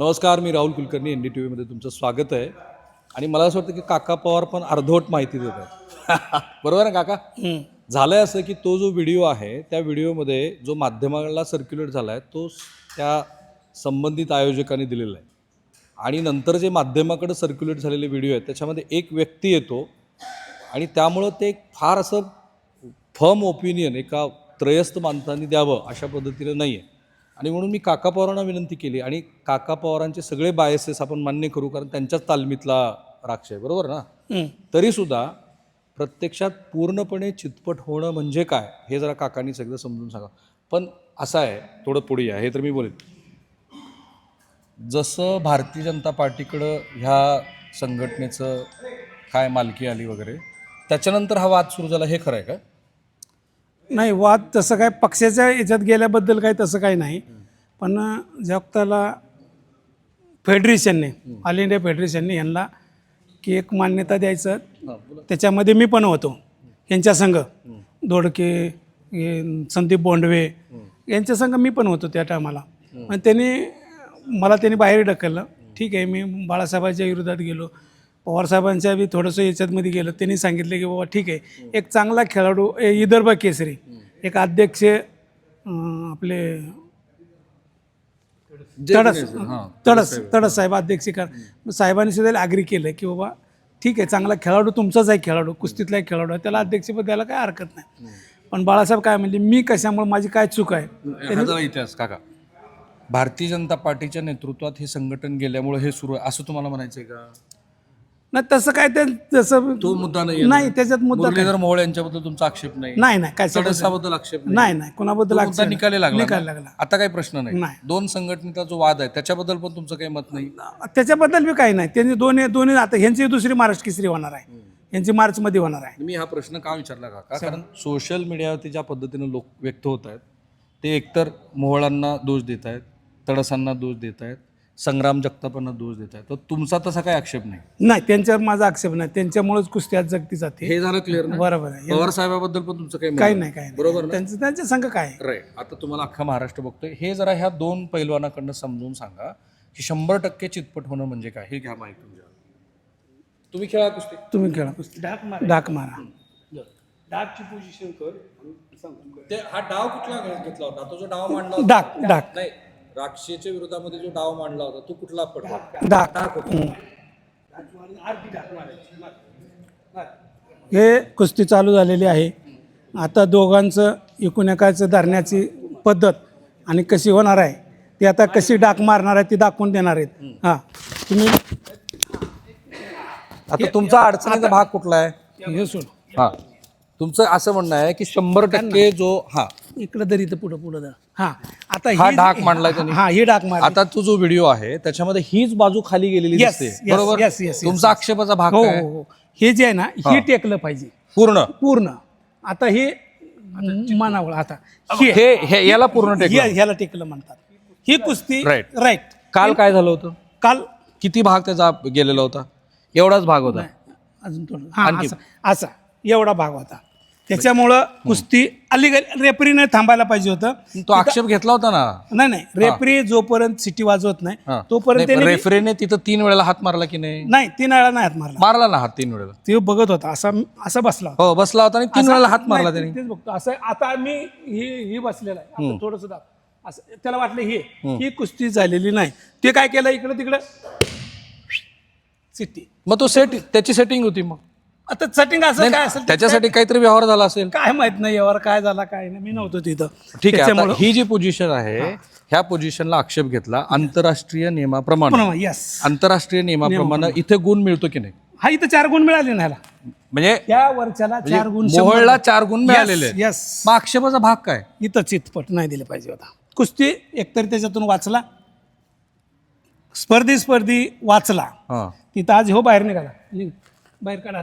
नमस्कार मी Rahul Kulkarni N D T व्हीमध्ये तुमचं स्वागत आहे. आणि मला असं वाटतं की काका पवार पण अर्धवट माहिती देत आहेत. बरोबर आहे काका? झालंय असं की तो जो व्हिडिओ आहे त्या व्हिडिओमध्ये जो माध्यमाला सर्क्युलेट झाला आहे तो त्या संबंधित आयोजकांनी दिलेला आहे. आणि नंतर जे माध्यमाकडे सर्क्युलेट झालेले व्हिडिओ आहेत त्याच्यामध्ये एक व्यक्ती येतो आणि त्यामुळं ते फार असं फर्म ओपिनियन एका त्रयस्थ माणसांनी द्यावं अशा पद्धतीनं नाही आहे आणि म्हणून मी काका पवारांना विनंती केली. आणि काका पवारांचे सगळे बायसेस आपण मान्य करू कारण त्यांच्याच तालमीतला राक्ष आहे बरोबर ना? तरीसुद्धा प्रत्यक्षात पूर्णपणे चितपट होणं म्हणजे काय हे जरा काकांनी सगळं समजून सांगा. पण असं आहे थोडं पुढे या हे तर मी बोलेन. जसं भारतीय जनता पार्टीकडं ह्या संघटनेचं काय मालकी आली वगैरे त्याच्यानंतर हा वाद सुरू झाला हे खरं आहे का? नाही वाद तसं काय पक्षाच्या याच्यात गेल्याबद्दल काही तसं काही नाही. पण जगताला फेडरेशनने ऑल इंडिया फेडरेशनने यांना की एक मान्यता द्यायचं त्याच्यामध्ये मी पण होतो. यांच्या संघ दोडके संदीप बोंडवे यांच्या संघ मी पण होतो त्या टायमाला. पण त्यांनी मला त्यांनी बाहेर ढकललं. ठीक आहे मी बाळासाहेबांच्या विरोधात गेलो. पवारसाहेबांच्या बी थोडंसं याच्यातमध्ये गेलं त्यांनी सांगितलं की बाबा ठीक आहे. एक चांगला खेळाडू ए, विदर्भ केसरी एक अध्यक्ष अं, आपले तडस तडस तडस साहेब. अध्यक्ष कर साहेबांनी सुद्धा आग्री केलं की बाबा ठीक आहे चांगला खेळाडू तुमचाच आहे खेळाडू कुस्तीतला एक खेळाडू आहे त्याला अध्यक्षपद द्यायला काय हरकत नाही. पण बाळासाहेब काय म्हणले मी कशामुळे माझी काय चूक आहे? हा इतिहास काका. भारतीय जनता पार्टीच्या नेतृत्वात हे संघटन गेल्यामुळे हे सुरू आहे असं तुम्हाला म्हणायचंय का? नाही तसं काय ते जसं तो मुद्दा नाही नाही त्याच्यात मुद्दा मुरलीधर मोहोळ यांच्याबद्दल तुमचा आक्षेप नाही. नाही नाही काय सदस्याबद्दल आक्षेप नाही. नाही कोणाबद्दल तो मुद्दा आक्षेप- निकाली लागला निकाली ना? लागला. आता काही प्रश्न नाही. नाही. दोन संघटनेचा जो वाद आहे त्याच्याबद्दल पण तुमचं काही मत नाही? त्याच्याबद्दल बी काही नाही. त्यांनी दोन्ही दोन्ही आता ह्यांची दुसरी महाराष्ट्र केसरी होणार आहे. यांची मार्चमध्ये होणार आहे. मी हा प्रश्न का विचारला काका कारण सोशल मीडियावरती ज्या पद्धतीने लोक व्यक्त होत आहेत ते एकतर मोहळांना दोष देत आहेत तडसांना दोष देत आहेत संग्राम जगतापांना दोष देत आहेत तर तुमचा तसा काही आक्षेप नाही? नाही त्यांच्यावर माझा आक्षेप नाही. त्यांच्यामुळेच कुस्ती आज जगती जाते. हे झालं क्लिअर बरोबर आहे. पवार साहेबाबद्दल पण तुमचं काही मत काही नाही. काही नाही. बरोबर ना? त्यांचं त्यांच्या संघ काय आहे? राईट आता तुम्हाला अख्खा महाराष्ट्र बघतोय. हे जरा ह्या दोन पैलवानाकडनं समजून सांगा की शंभर टक्के चितपट होणं म्हणजे काय? हे घ्या माहिती तुमच्या. तुम्ही खेळा कुस्ती. तुम्ही खेळा कुस्ती. डाक मारा. डाकची पोझिशन कर. ते हा डाव कुठला घेतला होता? तो जो डाव मांडला होता. डाक डाक नाही. राक्षेच्या विरोधामध्ये जो डाव मांडला होता तो कुठला पडला? डाक हं. हे कुस्ती चालू झालेली आहे. आता दोघांचं एकूण एकाचं धरण्याची पद्धत आणि कशी होणार आहे ती आता कशी डाक मारणार आहे ती दाखवून देणार आहेत. हां. तुम्ही आता तुमचा अडचणीचा भाग कुठला आहे? हे सोड. हा. तुमचं असं म्हणणं आहे की शंभर टक्के जो हा. इकडं दरी तर पुढं पुढं दर हां आता हा ही- डाक मांडलाय त्यांनी? हां ही डाक मार आता तो जो व्हिडिओ आहे त्याच्यामध्ये हीच बाजू खाली गेलेली Yes, दिसते. yes, बरोबर? yes, yes, yes. तुमचा आक्षेपाचा भाग हो काय? हो हो. हे जे आहे ना हे टेकलं पाहिजे. पूर्ण? पूर्ण. आता हे मानावळ आता हे हे हे याला पूर्ण टेकलं. हे- ह्याला टेकलं म्हणतात. ही कुस्ती Right. राईट काल काय झालं होतं? काल किती भाग त्याचा गेलेला होता? एवढाच भाग होता. अजून थोडं हा. असा असा एवढा भाग होता. त्याच्यामुळं कुस्ती अलीगड रेफरीने थांबायला पाहिजे होतं. तो आक्षेप घेतला होता ना? नाही नाही. रेफरी जोपर्यंत सिटी वाजवत नाही. तोपर्यंत नाही, रेफरीने तिथं तीन वेळेला हात मारला की नाही? नाही तीन वेळा नाही हात मारला. मारला ना हात तीन वेळेला? ते बघत होता असा असा बसला हो बसला होता आणि तीन वेळेला हात मारला नाही, त्याने. तेच बघतो. असं आता मी ही ही बसलेला आहे. थोडस असं त्याला वाटलं हे ही कुस्ती झालेली नाही. ते काय केलं? इकडं तिकडं सिटी. मग तो सेट त्याची सेटिंग होती मग. आता सेटिंग असं काय असेल त्याच्यासाठी काहीतरी व्यवहार झाला असेल. काय माहीत नाही यावर काय झाला काय नाही. मी नव्हतो तिथं. ठीक आहे आता ही जी पोझिशन आहे ह्या पोझिशनला आक्षेप घेतला आंतरराष्ट्रीय नियमाप्रमाणे. यस आंतरराष्ट्रीय नियमाप्रमाणे इथे गुण मिळतो की नाही? हा इथं चार गुण मिळाले ना ह्याला. म्हणजे त्या वरच्याला चार गुण मोहळला चार गुण मिळालेले. यस मग आक्षेपाचा भाग काय? इथं चितपट नाही दिलं पाहिजे होता. कुस्ती एकतर त्याच्यातून वाचला. स्पर्धी स्पर्धी वाचला. हा. तिथं आज हो बाहेर निघाला. निघ. बाहेर काढा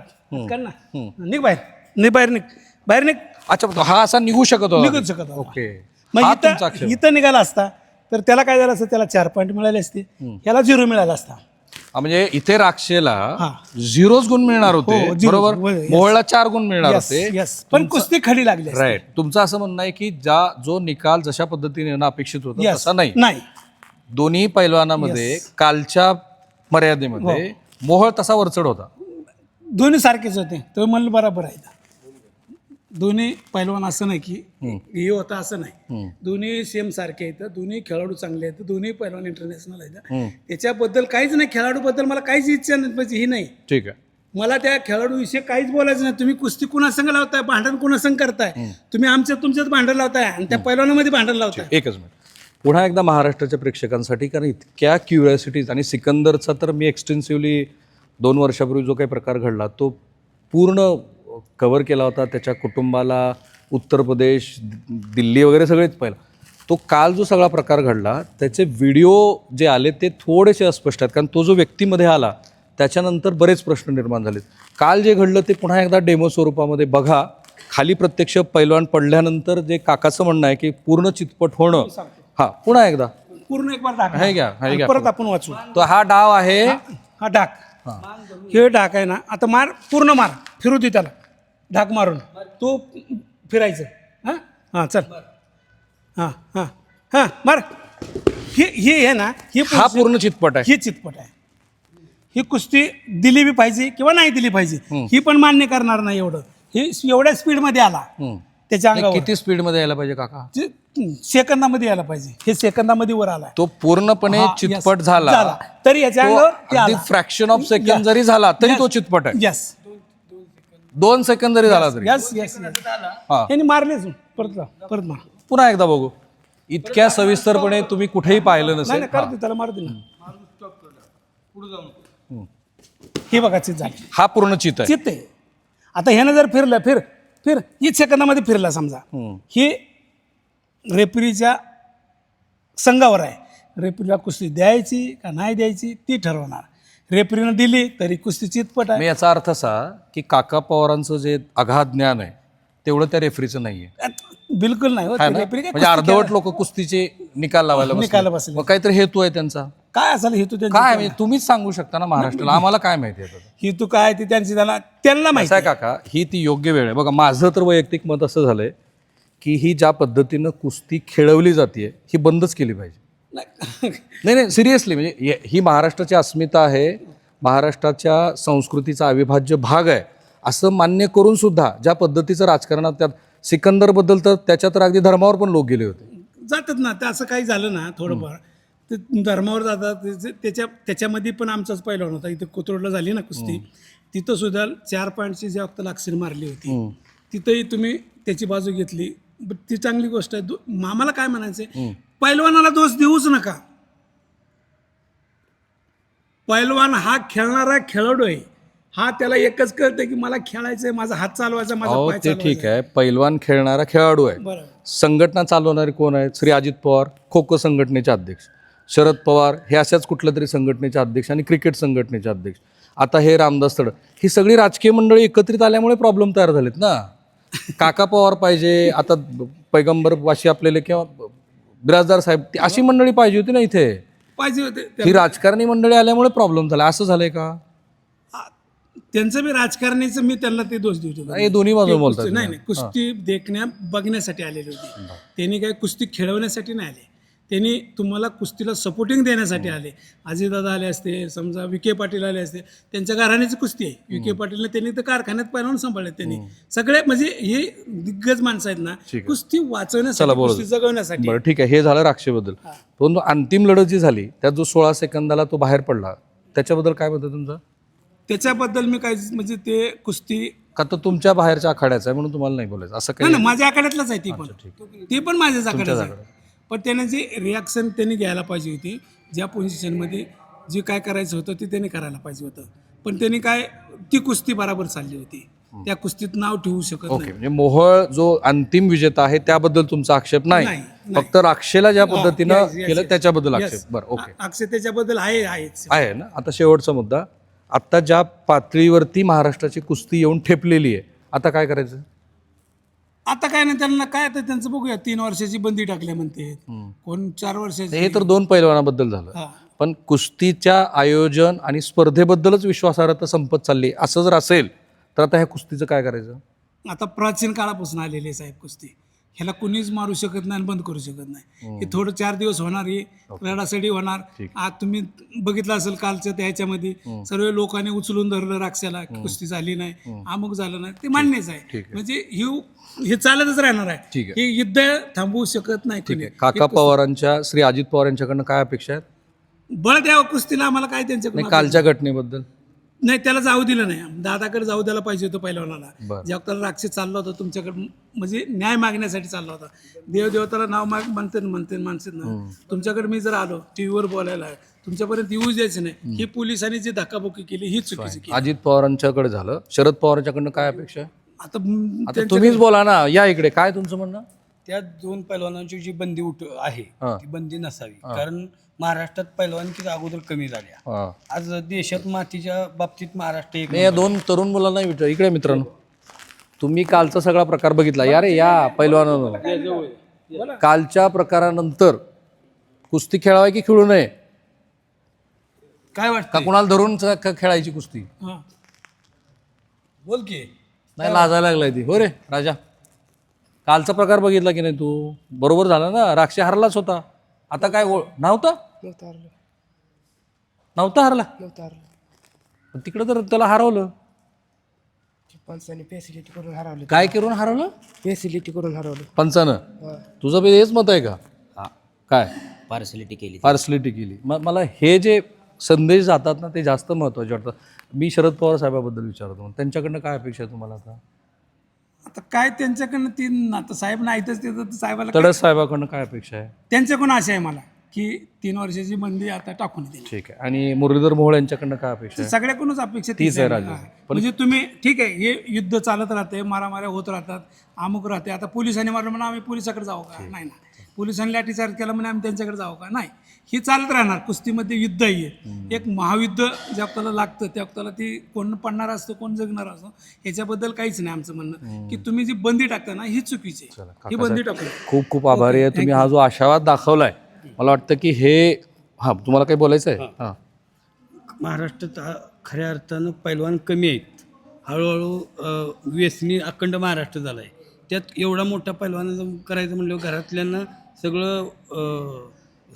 काढ ना. निघ बाहेर. निघ बाहेर निघ. बाहेर निघ. अच्छा हा असा निघू शकत होता. निघूच शकत होता. ओके. मग हा तुमचा इथं इथं निघाला असता तर त्याला काय झालं असतं? त्याला चार पॉईंट मिळाले असते. ह्याला झिरो मिळाला असता. हा, म्हणजे इथे राक्षेला हा. झिरोच गुण मिळणार हो, होते. झिरो, बरोबर? हो, yes. मोहळला चार गुण मिळणार होते. पण कुस्ती खडी लागली असती. राईट तुमचं असं म्हणणं आहे की ज्या जो निकाल जशा पद्धतीने येणं अपेक्षित होता Yes. तसा नाही. नाही. दोन्ही पैलवानामध्ये कालच्या मर्यादेमध्ये मोहळ तसा वरचढ होता. दोन्ही सारखेच होते. तो म्हणलं बरोबर आहे दोन्ही पैलवान असं नाही की हे होतं असं नाही. दोन्ही सेम सारखे आहेत. दोन्ही खेळाडू चांगले आहेत. दोन्ही पैलवान इंटरनॅशनल आहेत. त्याच्याबद्दल काहीच नाही. खेळाडूबद्दल मला काहीच इच्छा नाही. म्हणजे ही नाही. ठीक आहे. मला त्या खेळाडूविषयी काहीच बोलायचं नाही. तुम्ही कुस्ती कुणासंग लावताय? भांडण कुणासंग करताय? तुम्ही आमच्यात तुमच्यात भांडण लावताय आणि त्या पैलवानामध्ये भांडण लावताय. एकच मिनिट. पुन्हा एकदा महाराष्ट्राच्या प्रेक्षकांसाठी कारण इतक्या क्युरिओसिटीज आणि सिकंदरचा तर मी एक्सटेन्सिव्हली दोन वर्षापूर्वी जो काही प्रकार घडला तो पूर्ण कव्हर केला होता. त्याच्या कुटुंबाला उत्तर प्रदेश दिल्ली वगैरे सगळेच पाहिलं. तो काल जो सगळा प्रकार घडला त्याचे व्हिडिओ जे आले ते थोडेसे अस्पष्ट आहेत. कारण तो जो व्यक्तीमध्ये आला त्याच्यानंतर बरेच प्रश्न निर्माण झालेत. काल जे घडलं ते पुन्हा एकदा डेमो स्वरूपामध्ये बघा. खाली प्रत्यक्ष पैलवान पडल्यानंतर जे काकाचं म्हणणं आहे की पूर्ण चितपट होणं. हा पुन्हा एकदा. पूर्ण एक बार डाक घ्या. घ्या परत आपण वाचू. तो हा डाव आहे. हा डाक. हे. डाक आहे ना आता मार पूर्ण मार फिरू दे त्याला. डाक मारून. तो फिरायचं. हां? हां चल. हां हां हां मार. हे हे आहे ना हे हा पूर्ण चितपट आहे. ही चितपट आहे. ही कुस्ती दिली बी पाहिजे किंवा नाही दिली पाहिजे ही पण मान्य करणार नाही एवढं. ही एवढ्या स्पीडमध्ये आला. त्याच्या अंगावर. किती स्पीडमध्ये यायला पाहिजे काका? सेकंदामध्ये यायला पाहिजे. हे सेकंदामध्ये वर आला तो पूर्णपणे चितपट. झाला. तरी याच्या. फ्रॅक्शन ऑफ सेकंड जरी झाला तरी तो चितपट आहे. यस दोन सेकंद जरी झाला तरी. यस यस हा. यांनी मारलेच परत परत मार. पुन्हा एकदा बघू. इतक्या सविस्तरपणे तुम्ही कुठेही पाहिलं नसेल. त्याला मारते ना. हे बघा चित झाली. हा पूर्ण चित आहे. चित्त आहे. आता ह्यानं जर फिरलं फिर फिर हीच सेकंदामध्ये फिरला समजा. ही रेफरीच्या संघावर आहे. रेफरीला कुस्ती द्यायची का नाही द्यायची ती ठरवणार. रेफरीनं दिली तरी कुस्ती चितपट आहे. याचा अर्थ असा की काका पवारांचं जे अगाध ज्ञान आहे तेवढं त्या रेफरीचं नाहीये. बिलकुल नाही हो, ते? रेफरी काय म्हणजे कुस्ती अर्धवट लोक कुस्तीचे निकाल लावायला. निकाल बसले. मग काहीतरी हेतू आहे त्यांचा. काय असेल हेतू त्यांचा? काय म्हणजे तुम्हीच सांगू शकता ना महाराष्ट्राला. आम्हाला काय माहिती आहे? हेतू काय ती त्यांची त्यांना त्यांना माहिती आहे. काका? ही ती योग्य वेळ आहे. बघा माझं तर वैयक्तिक मत असं झालंय की ही ज्या पद्धतीनं कुस्ती खेळवली जाते ही बंदच केली पाहिजे. नाही. नाही नाही सिरियसली म्हणजे हे- ही महाराष्ट्राची अस्मिता आहे महाराष्ट्राच्या संस्कृतीचा अविभाज्य भाग आहे असं मान्य करून सुद्धा ज्या पद्धतीचं राजकारणात त्यात सिकंदरबद्दल तर त्याच्या तर अगदी धर्मावर पण लोक गेले होते. जातात ना ते असं काही झालं ना थोडंफार. ते धर्मावर जातात त्याचे- त्याच्या त्याच्यामध्ये पण आमचाच पहिला होता. इथे कोथरूडला झाली ना कुस्ती. तिथं सुद्धा चार पॉईंटची जी फक्त लाक्षीर मारली होती. तिथंही तुम्ही त्याची बाजू घेतली. ती चांगली गोष्ट आहे. दो- आम्हाला काय म्हणायचं पैलवानाला दोष देऊच नका. पैलवान हा खेळणारा खेळाडू आहे. हा त्याला एकच कळतं की मला खेळायचंय माझा हात चालवायचा माझा अहो पाय ते ठीक चालवायचा आहे. पैलवान खेळणारा खेळाडू आहे. संघटना चालवणारे कोण आहेत श्री अजित पवार खो खो संघटनेचे अध्यक्ष. शरद पवार हे अशाच कुठल्या तरी संघटनेचे अध्यक्ष आणि क्रिकेट संघटनेचे अध्यक्ष. आता हे रामदास तड ही सगळी राजकीय मंडळी एकत्रित आल्यामुळे प्रॉब्लेम तयार झालेत ना? काका पवार पाहिजे आता पैगंबर वाशी आपल्याला किंवा बिराजदार साहेब ती अशी मंडळी पाहिजे होती ना इथे? पाहिजे होते. ही राजकारणी मंडळी आल्यामुळे प्रॉब्लेम झाला. असं झालंय का? त्यांचं बी राजकारणीचं मी त्यांना ते दोष देऊ शकतो हे दोन्ही बाजू ते बोलतात. कुस्ती- नाही नाही कुस्ती देखण्या बघण्यासाठी आलेली होती. त्यांनी काय कुस्ती खेळवण्यासाठी नाही आले. त्यांनी तुम्हाला कुस्तीला सपोर्टिंग देण्यासाठी आले. अजितदादा आले असते समजा विखे पाटील आले असते. त्यांच्या घराण्याची कुस्ती आहे. विखे पाटीलने त्यांनी तर कारखान्यात पहिल्यावर सांभाळले त्यांनी. सगळे म्हणजे हे दिग्गज माणसं आहेत ना कुस्ती वाचवण्यासाठी. कुस्ती जगवण्यासाठी. बरं ठीक आहे. हे झालं राक्षेबद्दल. परंतु अंतिम लढत जी झाली त्यात जो सोळा सेकंदाला तो बाहेर पडला त्याच्याबद्दल काय म्हणतं तुमचं? त्याच्याबद्दल मी काय म्हणजे ते कुस्ती का तर तुमच्या बाहेरच्या आखाड्याचा आहे म्हणून तुम्हाला नाही बोलायचं? असं काही? माझ्या आकड्यातलाच आहे ती पण. ती पण माझ्याच आहे. पण त्याने जे रिॲक्शन त्यांनी घ्यायला पाहिजे होती ज्या पोझिशनमध्ये जे काय करायचं होतं ते त्यांनी करायला पाहिजे होतं. पण त्यांनी काय ती कुस्ती बराबर चालली होती. त्या कुस्तीत नाव ठेवू शकत ओके म्हणजे मोहळ जो अंतिम विजेता आहे त्याबद्दल तुमचा आक्षेप नाही. नाही, फक्त राक्षेला ज्या पद्धतीनं yes, yes, केलं yes. त्याच्याबद्दल Yes. आक्षेप. बरं ओके आ- अक्षय त्याच्याबद्दल आहे आहेच. आहे ना? आता शेवटचा मुद्दा. आता ज्या पातळीवरती महाराष्ट्राची कुस्ती येऊन ठेपलेली आहे आता काय करायचं? आता काय नाही त्यांना काय आता त्यांचं बघूया तीन वर्षाची बंदी टाकल्या म्हणते. कोण चार वर्षाची? हे तर दोन पैलवानाबद्दल झालं. पण कुस्तीच्या आयोजन आणि स्पर्धेबद्दलच विश्वासार्हता संपत चालली. असं जर असेल तर आता ह्या कुस्तीचं काय करायचं? आता प्राचीन काळापासून आलेली आहे साहेब कुस्ती. ह्याला कुणीच मारू शकत नाही आणि बंद करू शकत नाही. हे थोडं चार दिवस होणार ही रडासडी होणार. आज तुम्ही बघितलं असेल कालच्या त्या ह्याच्यामध्ये. सर्व लोकांनी उचलून धरलं राक्षाला कुस्ती झाली नाही. अमुक झालं नाही. ते मान्यच आहे. म्हणजे हे हे चालतच राहणार आहे. हे युद्ध थांबवू शकत नाही ठीक. आहे. काका पवारांच्या श्री अजित पवार यांच्याकडनं काय अपेक्षा आहेत? बळ द्यावं कुस्तीला आम्हाला काय नाही कालच्या घटनेबद्दल. नाही त्याला जाऊ दिलं नाही. दादाकडे जाऊ द्यायला पाहिजे होतं पहिलवानाला. जेव्हा त्याला राक्षस चालला होता तुमच्याकडे म्हणजे न्याय मागण्यासाठी चालला होता. देव देवताला नाव माग म्हणते म्हणते माणसं ना. तुमच्याकडे मी जर आलो टीव्हीवर बोलायला तुमच्यापर्यंत येऊच द्यायचं नाही. ही पोलिसांनी जी धक्काबुक्की केली ही चुकीची केली. अजित पवारांच्याकडे झालं. शरद पवारांच्याकडनं काय अपेक्षा आता तुम्हीच बोला ना या इकडे. काय तुमचं म्हणणं? त्या दोन पैलवानांची जी बंदी उठ आहे हा. ती बंदी नसावी. कारण महाराष्ट्रात पैलवानकी अगोदर कमी झाल्या. हा. आज देशात मातीच्या बाबतीत महाराष्ट्र एक मी या दोन तरुण मुलांना विचार. इकडे मित्रांनो. तुम्ही कालचा सगळा प्रकार बघितला. या रे या पैलवानानं. कालच्या प्रकारानंतर कुस्ती खेळावी की खेळू नये? काय का वाटतं कुणाला धरून च- खेळायची कुस्ती. बोल की. नाही लाजायला लागलाय ती. हो रे राजा. कालचा प्रकार बघितला की नाही तू? बरोबर झाला ना? राक्षी हरलाच होता. आता काय ओळ नव्हता? नव्हता हरला. पण तिकडं तर त्याला हरवलं. पंचाने फॅसिलिटी करून हरवलं. काय करून हरवलं? फॅसिलिटी करून हरवलं. पंचानं? तुझं बी हेच मत आहे का? काय? पार्सलिटी केली. पार्सलिटी केली. म मला हे जे संदेश जातात ना ते जास्त महत्त्वाचे वाटतात. मी शरद पवार साहेबाबद्दल विचारतो. त्यांच्याकडनं काय अपेक्षा आहे तुम्हाला आता? आता काय त्यांच्याकडनं ती आता साहेब नाहीतच ते तर साहेबाला तडस साहेबाकडनं काय अपेक्षा आहे? त्यांच्याकडून आशा आहे मला की तीन वर्षाची बंदी आता टाकून दिली ठीक आहे. आणि मुरलीधर मोहोळ यांच्याकडनं काय अपेक्षा आहे? सगळ्याकडूनच अपेक्षा तीच आहे राजू. हा. म्हणजे तुम्ही ठीक आहे हे युद्ध चालत राहते मारामाऱ्या होत राहतात अमुक राहते. आता पोलिसांनी मारलं म्हणून आम्ही पोलिसाकडे जाऊ का? नाही ना. पोलिसांनी लाठीचार्ज केला म्हणजे आम्ही त्यांच्याकडे जाऊ का? नाही. ही चालत राहणार. कुस्तीमध्ये युद्ध आहे एक महायुद्ध जे आपल्याला लागतं त्या आपल्याला ती कोण पडणार असतं कोण जगणार असतं ह्याच्याबद्दल काहीच नाही आमचं म्हणणं. की तुम्ही जी बंदी टाकता ना ही चुकीची आहे. ही बंदी टाकू खूप खूप आभारी आहे. तुम्ही हा जो आशावाद दाखवलाय मला वाटतं की हे हा तुम्हाला काही बोलायचं आहे हा. महाराष्ट्रात हा खऱ्या अर्थानं पैलवान कमी आहेत. हळूहळू व्यसनी अखंड महाराष्ट्र झाला आहे त्यात एवढा मोठा पैलवान करायचं म्हणलं घरातल्यांना सगळं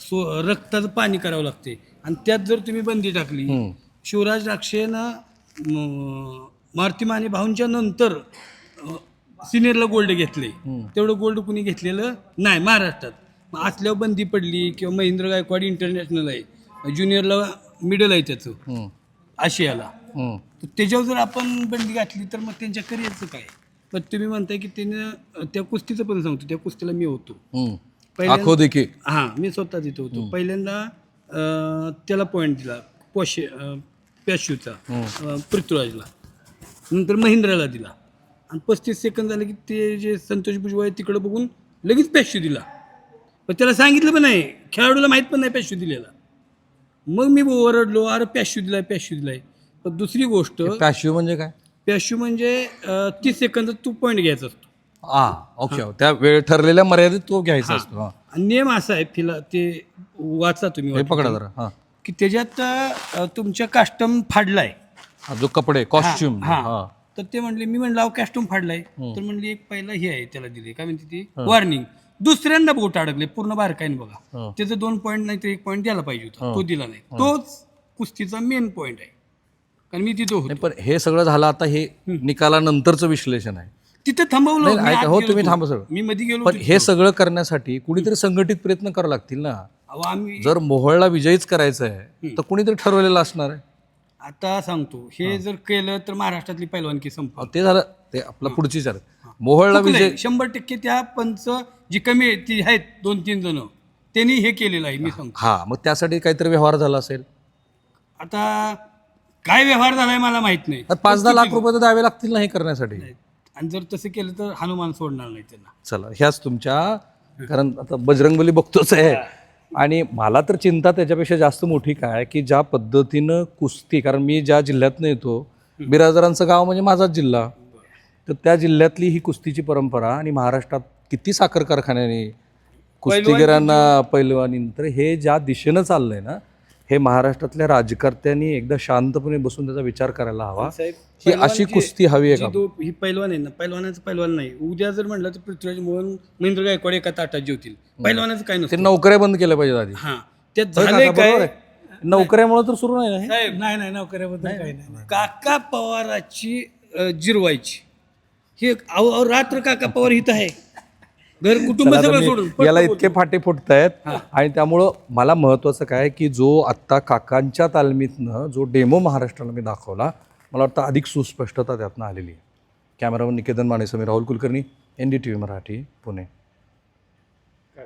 सो रक्ताचं पाणी करावं लागते. आणि त्यात जर तुम्ही बंदी टाकली शिवराज राक्षेनं मारुती माने भाऊंच्या नंतर सिनियरला गोल्ड घेतले. तेवढं गोल्ड कुणी घेतलेलं नाही महाराष्ट्रात. मग असल्यावर बंदी पडली किंवा महेंद्र गायकवाड इंटरनॅशनल आहे. ज्युनियरला मिडल आहे त्याचं. आशियाला. तर त्याच्यावर जर आपण बंदी घातली तर मग त्यांच्या करिअरचं काय? पण तुम्ही म्हणताय की त्यानं त्या कुस्तीचं पण सांगतो त्या कुस्तीला मी होतो. आखो देखी हां मी स्वतः तिथं होतो. पहिल्यांदा अं, त्याला पॉईंट दिला पोशे अं, पॅश्यूचा अं, पृथ्वीराजला. नंतर महिंद्राला दिला. आणि पस्तीस सेकंद झाले की ते जे संतोष भुजबळ आहे तिकडं बघून लगेच पॅश्यू दिला. पण त्याला सांगितलं पण नाही. खेळाडूला माहीत पण नाही पॅश्यू दिलेला. मग मी ओरडलो अरे पॅश्यू दिलाय पॅश्यू दिलाय. पण दुसरी गोष्ट पॅशिव म्हणजे काय? पॅश्यू म्हणजे अं, तीस सेकंदात तू पॉईंट घ्यायचा असतो. हा ओके त्या वेळ ठरलेल्या मर्यादेत तो घ्यायचा असतो हा. आणि नियम असा आहे फिला ते वाचा तुम्ही हे पकडा जरा हा. की त्याच्यात अ, तुमच्या कास्टम फाडलाय. हा, जो कपडे कॉस्ट्युम हा. हा. तर ते म्हणले मी म्हणलं कास्टम फाडलाय. तर म्हणले एक पहिला हे आहे त्याला दिले काय म्हणते ती? वॉर्निंग दुसऱ्यांदा बोट अडकले पूर्ण बारकाईने बघा. त्याचं दोन पॉईंट नाही तर एक पॉईंट द्यायला पाहिजे होता. तो दिला नाही. तोच कुस्तीचा मेन पॉईंट आहे. कारण मी तिथं होतो. नाही पण हे सगळं झालं आता हे निकालानंतरचं विश्लेषण आहे. तिथे थांबवलं नाही, मी ऐका, आत हो, गेलो तुम्ही होतो. थांबा सगळं. मी मध्ये गेलो पण होतो. हे सगळं करण्यासाठी कुणीतरी संघटित प्रयत्न करावे लागतील ना. अहो, आम्ही जर मोहळला विजयीच करायचं आहे तर कुणीतरी ठरवलेलं असणार आहे. आता सांगतो हे जर केलं तर महाराष्ट्रातली पैलवानकी संप अहो, ते झालं ते आपला पुढची चाल मोहळला चुकलंय. विजय शंभर टक्के त्या पंच जी कमी आहे, ती आहेत दोन तीन जण. त्यांनी हे केलेलं आहे मी सांगतो. हा मग त्यासाठी काहीतरी व्यवहार झाला असेल? आता काय व्यवहार झालाय मला माहीत नाही. तर पाच दहा लाख रुपये तर द्यावे लागतील ना हे करण्यासाठी. आणि जर तसं केलं तर हनुमान सोडणार नाही त्यांना. चला ह्याच तुमच्या कारण आता बजरंगबली बघतोच आहे. आणि मला तर चिंता त्याच्यापेक्षा जास्त मोठी काय की ज्या पद्धतीनं कुस्ती कारण मी ज्या जिल्ह्यातनं येतो बिराजदारांचं गाव म्हणजे माझाच जिल्हा. तर त्या जिल्ह्यातली ही कुस्तीची परंपरा आणि महाराष्ट्रात किती साखर कारखान्याने कुस्तीगिरांना पैलवानी तर हे ज्या दिशेनं चाललंय ना हे महाराष्ट्रातल्या राजकर्त्यांनी एकदा शांतपणे बसून त्याचा विचार करायला हवा. ही अशी कुस्ती हवी आहे का? ही पैलवान आहे ना पैलवानाचं पैलवान नाही. उद्या जर म्हणलं तर पृथ्वीराज मोहन महेंद्र गायकवाड एका ताटात जेवतील. पैलवानाचं काय ते नसतं नौकऱ्या बंद केल्या पाहिजेत आधी. हा. बरोबर काय. नोकऱ्यामुळे तर सुरू नाही? साहेब नाही नाही नोकऱ्याबद्दल काही नाही. काका पवाराची जिरवायची. हे अहो, रात्र काका पवार हित आहे. घर कुटुंब चला, सगळं तर सोडून. मी- याला इतके फाटे फुटत आहेत आणि त्यामुळं मला महत्वाचं काय की जो आत्ता काकांच्या तालमीतनं जो डेमो महाराष्ट्राला मी दाखवला मला वाटतं अधिक सुस्पष्टता त्यातनं आलेली आहे. कॅमेरावर Niketan Mane Sameer Rahul Kulkarni N D T V Marathi Pune.